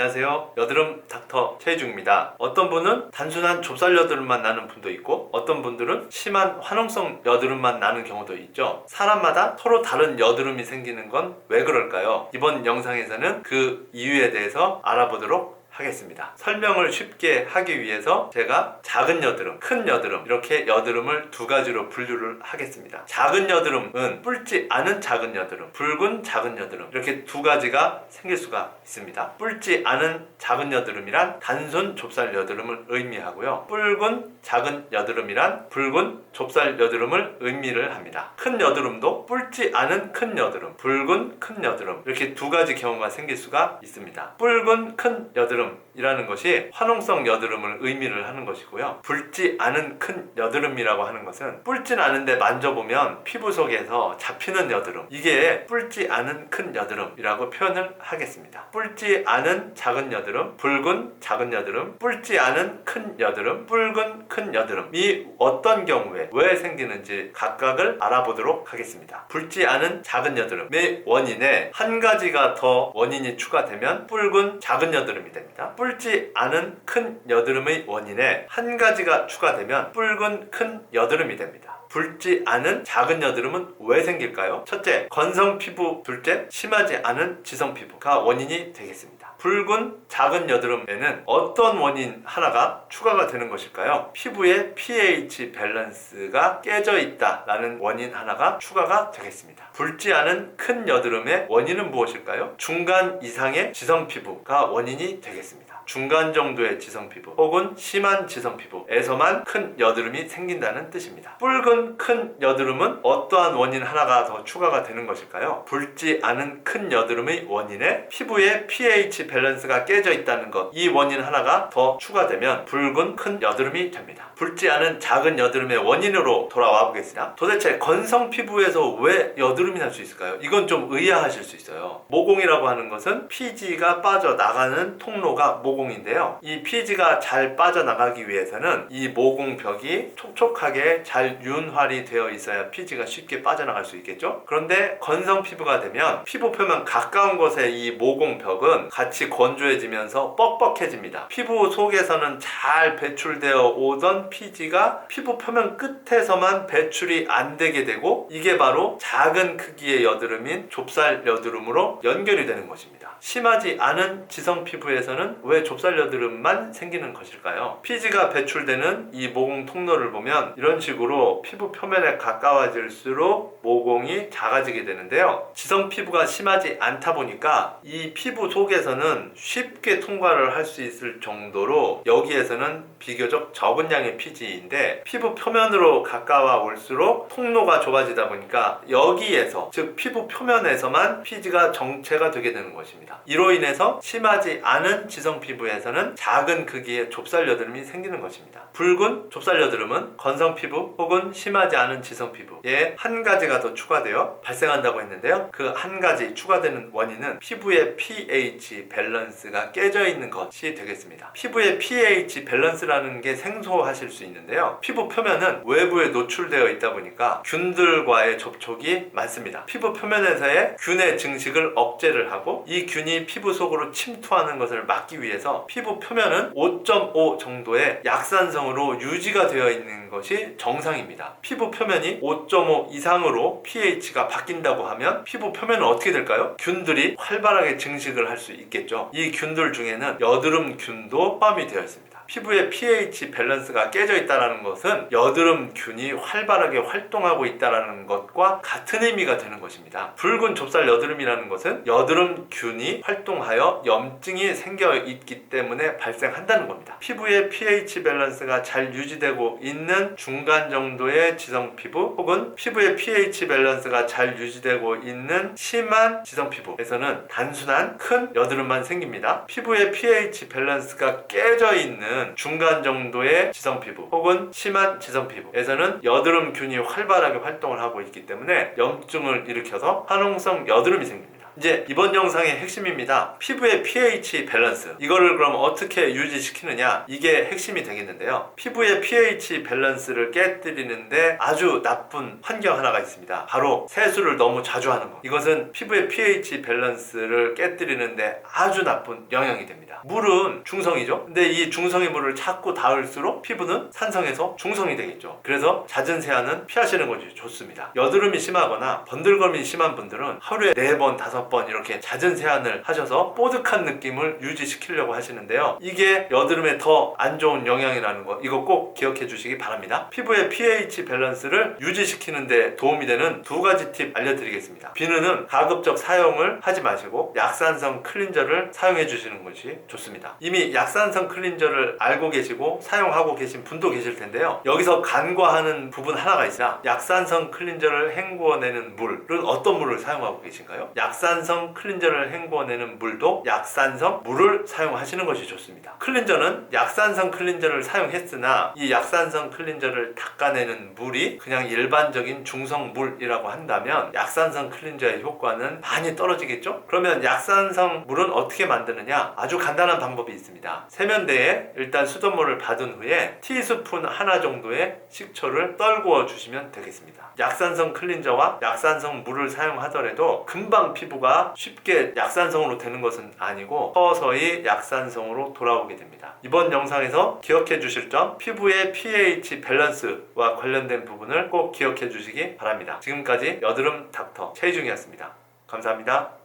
안녕하세요. 여드름 닥터 최희중입니다. 어떤 분은 단순한 좁쌀 여드름만 나는 분도 있고 어떤 분들은 심한 화농성 여드름만 나는 경우도 있죠. 사람마다 서로 다른 여드름이 생기는 건 왜 그럴까요? 이번 영상에서는 그 이유에 대해서 알아보도록 하겠습니다. 설명을 쉽게 하기 위해서 제가 작은 여드름, 큰 여드름 이렇게 여드름을 두 가지로 분류를 하겠습니다. 작은 여드름은 뿔지 않은 작은 여드름, 붉은 작은 여드름 이렇게 두 가지가 생길 수가 있습니다. 뿔지 않은 작은 여드름이란 단순 좁쌀 여드름을 의미하고요. 붉은 작은 여드름이란 붉은 좁쌀 여드름을 의미를 합니다. 큰 여드름도 뿔지 않은 큰 여드름, 붉은 큰 여드름 이렇게 두 가지 경우가 생길 수가 있습니다. 붉은 큰 여드름 이라는 것이 화농성 여드름을 의미를 하는 것이고요. 붉지 않은 큰 여드름이라고 하는 것은 뿔진 않은데 만져보면 피부 속에서 잡히는 여드름 이게 뿔지 않은 큰 여드름이라고 표현을 하겠습니다. 뿔지 않은 작은 여드름, 붉은 작은 여드름, 뿔지 않은 큰 여드름, 붉은 큰 여드름이 어떤 경우에 왜 생기는지 각각을 알아보도록 하겠습니다. 붉지 않은 작은 여드름의 원인에 한 가지가 더 원인이 추가되면 붉은 작은 여드름이 됩니다. 뿔지 않은 큰 여드름의 원인에 한 가지가 추가되면 붉은 큰 여드름이 됩니다. 붉지 않은 작은 여드름은 왜 생길까요? 첫째, 건성 피부, 둘째, 심하지 않은 지성 피부가 원인이 되겠습니다. 붉은 작은 여드름에는 어떤 원인 하나가 추가가 되는 것일까요? 피부의 pH 밸런스가 깨져 있다라는 원인 하나가 추가가 되겠습니다. 붉지 않은 큰 여드름의 원인은 무엇일까요? 중간 이상의 지성 피부가 원인이 되겠습니다. 중간 정도의 지성 피부 혹은 심한 지성 피부에서만 큰 여드름이 생긴다는 뜻입니다. 붉은 큰 여드름은 어떠한 원인 하나가 더 추가가 되는 것일까요? 붉지 않은 큰 여드름의 원인에 피부의 pH 밸런스가 깨져 있다는 것. 이 원인 하나가 더 추가되면 붉은 큰 여드름이 됩니다. 붉지 않은 작은 여드름의 원인으로 돌아와 보겠습니다. 도대체 건성 피부에서 왜 여드름이 날 수 있을까요? 이건 좀 의아하실 수 있어요. 모공이라고 하는 것은 피지가 빠져나가는 통로가 모공 인데요. 이 피지가 잘 빠져나가기 위해서는 이 모공 벽이 촉촉하게 잘 윤활이 되어 있어야 피지가 쉽게 빠져나갈 수 있겠죠? 그런데 건성 피부가 되면 피부 표면 가까운 곳에 이 모공 벽은 같이 건조해지면서 뻑뻑해집니다. 피부 속에서는 잘 배출되어 오던 피지가 피부 표면 끝에서만 배출이 안 되게 되고 이게 바로 작은 크기의 여드름인 좁쌀 여드름으로 연결이 되는 것입니다. 심하지 않은 지성 피부에서는 왜 좁쌀 여드름만 생기는 것일까요? 피지가 배출되는 이 모공 통로를 보면 이런 식으로 피부 표면에 가까워질수록 모공이 작아지게 되는데요. 지성 피부가 심하지 않다 보니까 이 피부 속에서는 쉽게 통과를 할 수 있을 정도로 여기에서는 비교적 적은 양의 피지인데 피부 표면으로 가까워 올수록 통로가 좁아지다 보니까 여기에서 즉 피부 표면에서만 피지가 정체가 되게 되는 것입니다. 이로 인해서 심하지 않은 지성 피부 에서는 작은 크기의 좁쌀 여드름이 생기는 것입니다. 붉은 좁쌀 여드름은 건성 피부 혹은 심하지 않은 지성 피부에 한 가지가 더 추가되어 발생한다고 했는데요. 그 한 가지 추가되는 원인은 피부의 pH 밸런스가 깨져 있는 것이 되겠습니다. 피부의 pH 밸런스라는 게 생소하실 수 있는데요. 피부 표면은 외부에 노출되어 있다 보니까 균들과의 접촉이 많습니다. 피부 표면에서의 균의 증식을 억제를 하고 이 균이 피부 속으로 침투하는 것을 막기 위해서 피부 표면은 5.5 정도의 약산성으로 유지가 되어 있는 것이 정상입니다. 피부 표면이 5.5 이상으로 pH가 바뀐다고 하면 피부 표면은 어떻게 될까요? 균들이 활발하게 증식을 할 수 있겠죠. 이 균들 중에는 여드름 균도 포함이 되어 있습니다. 피부의 pH 밸런스가 깨져 있다는 것은 여드름 균이 활발하게 활동하고 있다는 것과 같은 의미가 되는 것입니다. 붉은 좁쌀 여드름이라는 것은 여드름 균이 활동하여 염증이 생겨 있기 때문에 발생한다는 겁니다. 피부의 pH 밸런스가 잘 유지되고 있는 중간 정도의 지성 피부 혹은 피부의 pH 밸런스가 잘 유지되고 있는 심한 지성 피부에서는 단순한 큰 여드름만 생깁니다. 피부의 pH 밸런스가 깨져 있는 중간 정도의 지성 피부 혹은 심한 지성 피부에서는 여드름 균이 활발하게 활동을 하고 있기 때문에 염증을 일으켜서 화농성 여드름이 생깁니다. 이제 이번 영상의 핵심입니다. 피부의 pH 밸런스. 이거를 그럼 어떻게 유지시키느냐? 이게 핵심이 되겠는데요. 피부의 pH 밸런스를 깨뜨리는데 아주 나쁜 환경 하나가 있습니다. 바로 세수를 너무 자주 하는 것. 이것은 피부의 pH 밸런스를 깨뜨리는데 아주 나쁜 영향이 됩니다. 물은 중성이죠. 근데 이 중성의 물을 자꾸 닿을수록 피부는 산성에서 중성이 되겠죠. 그래서 잦은 세안은 피하시는 것이 좋습니다. 여드름이 심하거나 번들거림이 심한 분들은 하루에 4번, 5번 이렇게 잦은 세안을 하셔서 뽀득한 느낌을 유지시키려고 하시는데요. 이게 여드름에 더 안 좋은 영향이라는 거 이거 꼭 기억해 주시기 바랍니다. 피부의 pH 밸런스를 유지시키는데 도움이 되는 두 가지 팁 알려드리겠습니다. 비누는 가급적 사용을 하지 마시고 약산성 클린저를 사용해 주시는 것이 좋습니다. 이미 약산성 클린저를 알고 계시고 사용하고 계신 분도 계실 텐데요. 여기서 간과하는 부분 하나가 있습니다. 약산성 클린저를 헹구어내는 물은 어떤 물을 사용하고 계신가요? 약산 성 클린저를 헹구어내는 물도 약산성 물을 사용하시는 것이 좋습니다. 클린저는 약산성 클린저를 사용했으나 이 약산성 클린저를 닦아내는 물이 그냥 일반적인 중성 물이라고 한다면 약산성 클린저의 효과는 많이 떨어지겠죠? 그러면 약산성 물은 어떻게 만드느냐? 아주 간단한 방법이 있습니다. 세면대에 일단 수돗물을 받은 후에 티스푼 하나 정도의 식초를 떨구어 주시면 되겠습니다. 약산성 클린저와 약산성 물을 사용하더라도 금방 피부 가 쉽게 약산성으로 되는 것은 아니고 서서히 약산성으로 돌아오게 됩니다. 이번 영상에서 기억해 주실 점 피부의 pH 밸런스와 관련된 부분을 꼭 기억해 주시기 바랍니다. 지금까지 여드름 닥터 최희중이었습니다. 감사합니다.